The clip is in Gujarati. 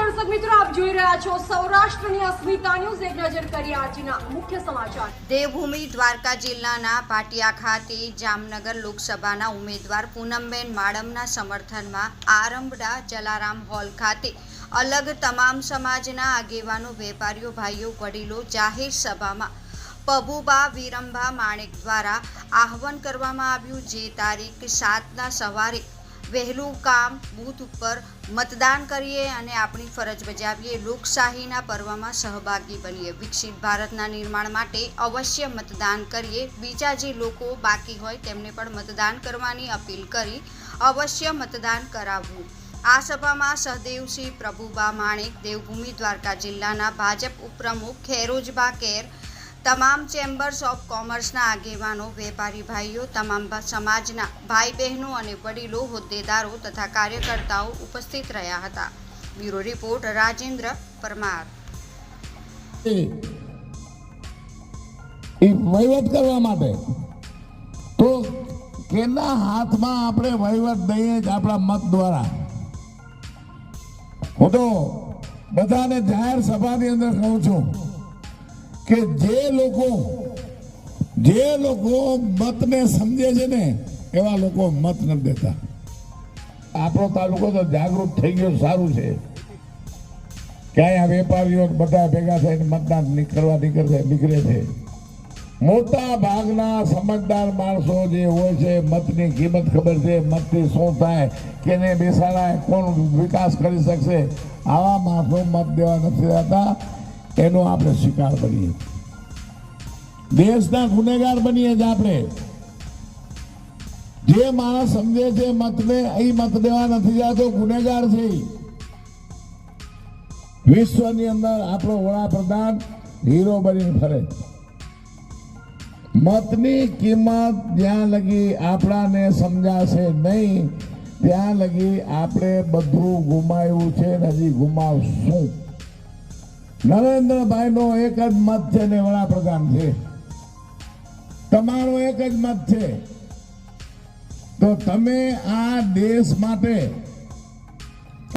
દર્શક મિત્રો, આપ જોઈ રહ્યા છો સૌરાષ્ટ્રની અસ્મિતા ન્યૂઝ. એક નજર કરીએ આજના મુખ્ય સમાચાર. દેવભૂમિ દ્વારકા જિલ્લાના પાટિયા ખાતે જામનગર લોકસભાના ઉમેદવાર પૂનમબેન માડમના સમર્થનમાં આરંભડા જલારામ હોલ ખાતે અલગ તમામ સમાજના આગેવાનો, વેપારીઓ, ભાઈઓ, વડીલો જાહેર સભામાં પબુબા વિરંભા માણેક દ્વારા આહવાન કરવામાં આવ્યું, જે તારીખ સાતના સવારે વહેલું કામ બૂથ ઉપર મતદાન કરીએ અને આપણી ફરજ બજાવીએ. લોકશાહીના પર્વમાં સહભાગી બનીએ. વિકસિત ભારતના નિર્માણ માટે અવશ્ય મતદાન કરીએ. બીજા જે લોકો બાકી હોય તેમને પણ મતદાન કરવાની અપીલ કરી અવશ્ય મતદાન કરાવવું. આ સભામાં સહદેવસિંહ પ્રભુબા માણેક, દેવભૂમિ દ્વારકા જિલ્લાના ભાજપ ઉપપ્રમુખ ખેરોજબા કેર તમામ ચેમ્બર્સ ઓફ કોમર્સના આગેવાનો, વેપારી ભાઈઓ, તમામ સમાજના ભાઈ બહેનો અને વડીલો, હોદ્દેદારો તથા કાર્યકર્તાઓ ઉપસ્થિત રહ્યા હતા. Bureau report, Rajendra Parmar. વહીવટ કરવા માટે. તો કેના હાથમાં આપણે વહીવટ દઈએ જ આપણા મત દ્વારા? હું તો બધાને જાહેર સભાની અંદર કહું છું. કે જે લોકો જે લોકો મતને સમજે છે ને, એવા લોકો મત નથી દેતા. આપણો તાલુકો તો જાગૃત થઈ ગયો, સારું છે. ક્યાંય આ વેપારીઓ બધા ભેગા થઈને મતદાન નીકળવા નીકળે નીકળે છે. મોટા ભાગના સમજદાર માણસો જે હોય છે, મતની કિંમત ખબર છે, મતથી શું થાય, કેને બેસાડાય, કોણ વિકાસ કરી શકશે, આવા માણસો મત દેવા નથી જતા એનો આપણે શિકાર બનીએ દેશના ગુનેગાર બનીએ જ આપણે. જે માણસ સમજે છે મતને અહીં મત દેવા નથી જતો, ગુનેગાર છે વિશ્વની અંદર આપણો વડાપ્રધાન હીરો બનીને ફરે. મતની કિંમત જ્યાં લગી આપણાને સમજાશે નહીં, ત્યાં લગી આપણે બધું ગુમાવ્યું છે ને હજી ગુમાવશું. નરેન્દ્રભાઈનો એક જ મત છે ને વડાપ્રધાન છે. તમારો એક જ મત છે. તો તમે આ દેશ માટે